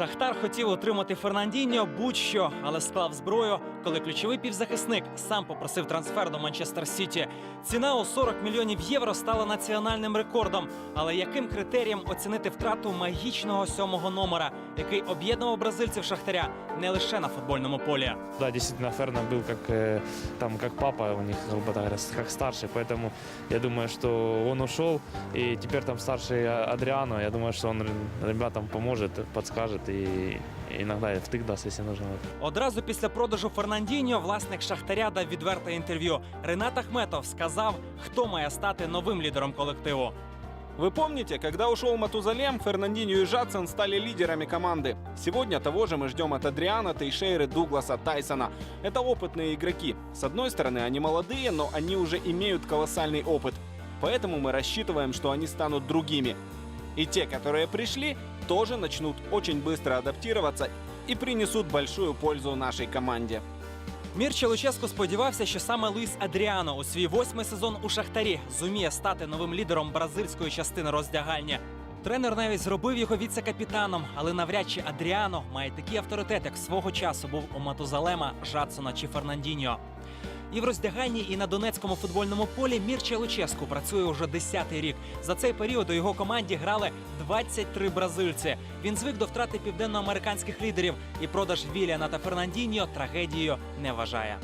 Шахтар хотів отримати Фернандіньо будь-що, але склав зброю, коли ключовий півзахисник сам попросив трансфер до Манчестер Сіті. Ціна у 40 мільйонів євро стала національним рекордом. Але яким критерієм оцінити втрату магічного сьомого номера, який об'єднував бразильців Шахтаря не лише на футбольному полі? Да, действительно, Фернан был как, э, там, как папа у них, грубо говоря, с- как старший. Поэтому я думаю, что он ушел, и теперь там старший А- Адриано. Я думаю, что он ребятам поможет, подскажет и иногда и втык даст, если нужно. Одразу після продажу Фернандіньо власник Шахтаря дав відверте інтерв'ю. Ренат Ахметов сказав, хто має стати новим лідером колективу. Вы помните, когда ушел Матузалем, Фернандинho и Жадсон стали лидерами команды. Сегодня того же мы ждем от Адриана, Тейшейры, Дугласа, Тайсона. Это опытные игроки. С одной стороны, они молодые, но они уже имеют колоссальный опыт. Поэтому мы рассчитываем, что они станут другими. И те, которые пришли, тоже начнут очень быстро адаптироваться и принесут большую пользу нашей команде. Мірча Луческо сподівався, що саме Луїс Адріано у свій восьмий сезон у Шахтарі зуміє стати новим лідером бразильської частини роздягальні. Тренер навіть зробив його віце-капітаном, але навряд чи Адріано має такий авторитет, як свого часу був у Матузалема, Жадсона чи Фернандіньо. І в роздяганні, і на донецькому футбольному полі Мірча Луческу працює уже 10-й рік. За цей період у його команді грали 23 бразильці. Він звик до втрати південноамериканських лідерів, і продаж Віліана та Фернандіньо трагедією не вважає.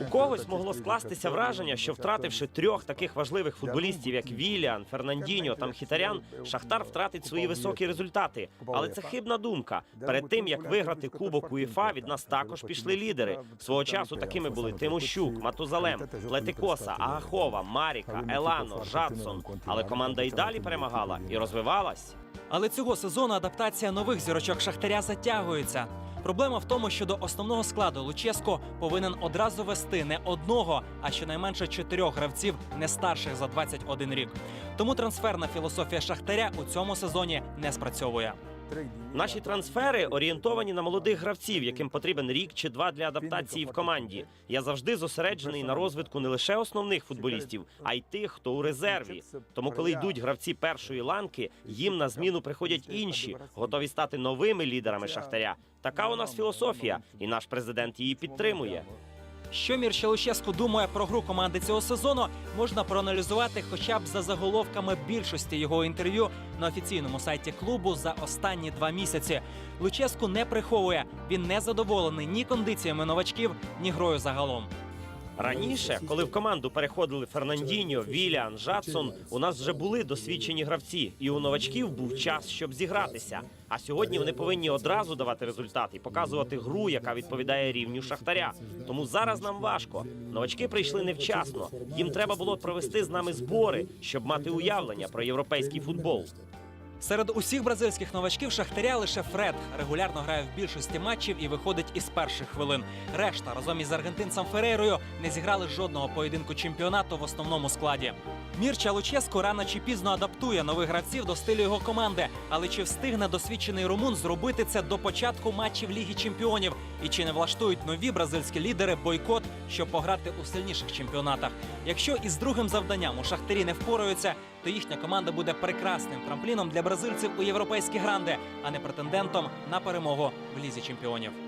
У когось могло скластися враження, що втративши трьох таких важливих футболістів, як Віліан, Фернандіньо та Мхітарян, Шахтар втратить свої високі результати. Але це хибна думка. Перед тим як виграти кубок УЄФА, від нас також пішли лідери. Свого часу такими були Тимощук, Матузалем, Летикоса, Агахова, Маріка, Елано, Жадсон. Але команда і далі перемагала і розвивалась. Але цього сезону адаптація нових зірочок Шахтаря затягується. Проблема в тому, що до основного складу Луческо повинен одразу вести не одного, а щонайменше чотирьох гравців не старших за 21 рік. Тому трансферна філософія Шахтаря у цьому сезоні не спрацьовує. Наші трансфери орієнтовані на молодих гравців, яким потрібен рік чи два для адаптації в команді. Я завжди зосереджений на розвитку не лише основних футболістів, а й тих, хто у резерві. Тому, коли йдуть гравці першої ланки, їм на зміну приходять інші, готові стати новими лідерами шахтаря. Така у нас філософія, і наш президент її підтримує. Що Мірча Луческо думає про гру команди цього сезону, можна проаналізувати хоча б за заголовками більшості його інтерв'ю на офіційному сайті клубу за останні два місяці. Луческу не приховує. Він не задоволений ні кондиціями новачків, ні грою загалом. Раніше, коли в команду переходили Фернандіньо, Віліан, Жадсон, у нас вже були досвідчені гравці, і у новачків був час, щоб зігратися. А сьогодні вони повинні одразу давати результат і показувати гру, яка відповідає рівню шахтаря. Тому зараз нам важко. Новачки прийшли невчасно. Їм треба було провести з нами збори, щоб мати уявлення про європейський футбол. Серед усіх бразильських новачків Шахтаря лише Фред регулярно грає в більшості матчів і виходить із перших хвилин. Решта разом із аргентинцем Ферейрою не зіграли жодного поєдинку чемпіонату в основному складі. Мірча Луческо рано чи пізно адаптує нових гравців до стилю його команди, але чи встигне досвідчений румун зробити це до початку матчів Ліги Чемпіонів? І чи не влаштують нові бразильські лідери бойкот, щоб пограти у сильніших чемпіонатах? Якщо із другим завданням у Шахтарі не впораються, то їхня команда буде прекрасним трампліном для бразильців у європейські гранди, а не претендентом на перемогу в лізі чемпіонів.